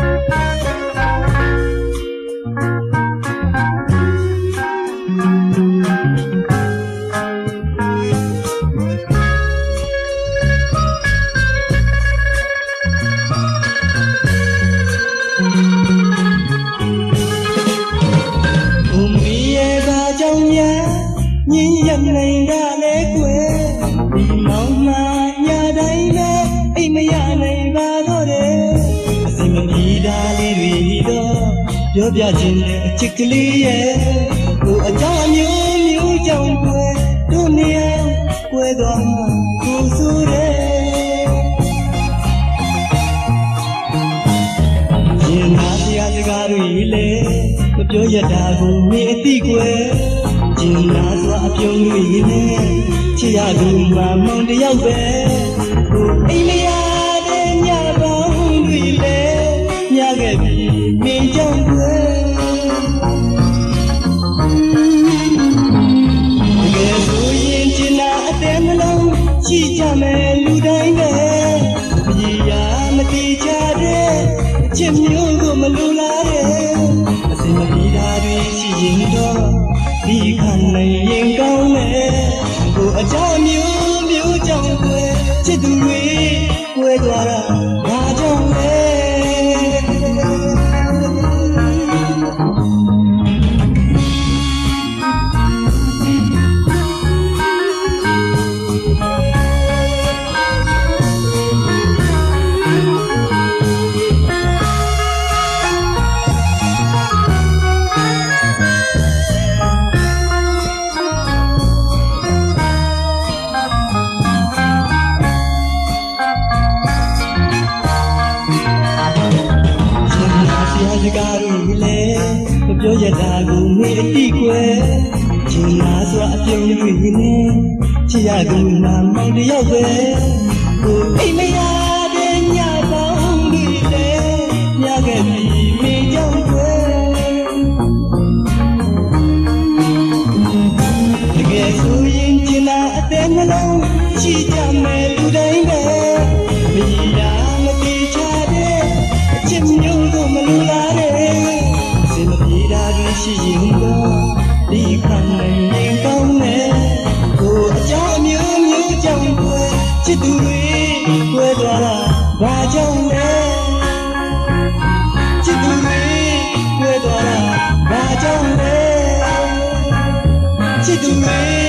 ဘုံ အစီမမီတာလေးတွေတော့ပြောပြခြင်းနဲ့အချစ်ကလေးရဲ့ကိုအကြောင်းမျိုးမျိုးကြောင့်ကွယ်တို့နေရာကွယ်သွားမှကိုဆိုတယ်ရင်နာတရားစကားတွေလေမပြောရတာကိုမင်းအသိကွယ်ရင်နာစွာအပြုံးတွေနဲ့ချစ်ရသူမှမောင်တယောက်ပဲကိုအိမ်မရ ရှိရင်တော့ဒီခံနိုင်ရင်ကောင်းမ မပြောရတာကိုမင်းအတိကွယ်ရှင်နာစွာအပြုံးတွေနဲ့ချစ်ရသူမှမောင်တယောက်ပဲကိုအိမ်မရ မရှိရင်ကဒီခံနေကောင်းနဲ့ကိုအကြောင်းမျိုးမျိုးကြောင့်ကိုချစ်သူတွေကွဲသွားတာဘာကြောင့်လဲချစ်သူတွေကွဲသွားတာဘာကြောင့်လဲချစ်သူတွေ